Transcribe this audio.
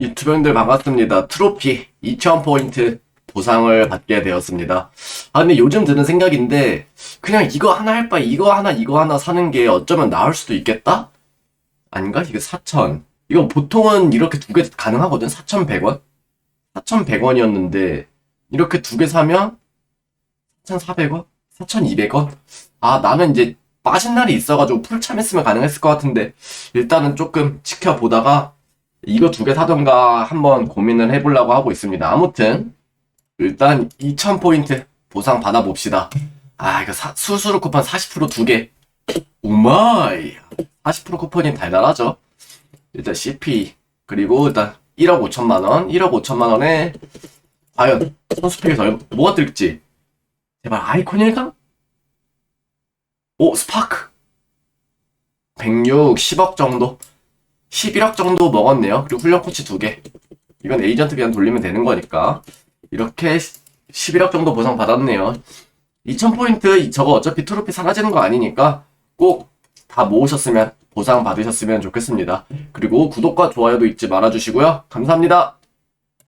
유튜브분들 반갑습니다. 트로피 2000포인트 보상을 받게 되었습니다. 아, 근데 요즘 드는 생각인데, 그냥 이거 하나 할 바에 이거 하나, 이거 하나 사는 게 어쩌면 나을 수도 있겠다? 아닌가? 이거 4,000. 이거 보통은 이렇게 두 개 가능하거든? 4,100원? 4,100원이었는데, 이렇게 두 개 사면 4,400원? 4,200원? 아, 나는 이제 빠진 날이 있어가지고 풀참했으면 가능했을 것 같은데, 일단은 조금 지켜보다가 이거 두 개 사던가 한번 고민을 해보려고 하고 있습니다. 아무튼 일단 2000포인트 보상 받아봅시다. 아 이거 사- 수수료 쿠폰 40%두 개. 오마이 40% 쿠폰이 달달하죠. 일단 CP 그리고 일단 1억 5천만 원, 1억 5천만 원에 과연 선수팩에서 뭐가 뜰지 제발 아이콘 1강? 오 스파크 106, 10억 정도 11억 정도 먹었네요. 그리고 훈련 코치 두 개. 이건 에이전트 그냥 돌리면 되는 거니까. 이렇게 11억 정도 보상 받았네요. 2000포인트 저거 어차피 트로피 사라지는 거 아니니까 꼭 다 모으셨으면 보상 받으셨으면 좋겠습니다. 그리고 구독과 좋아요도 잊지 말아주시고요. 감사합니다.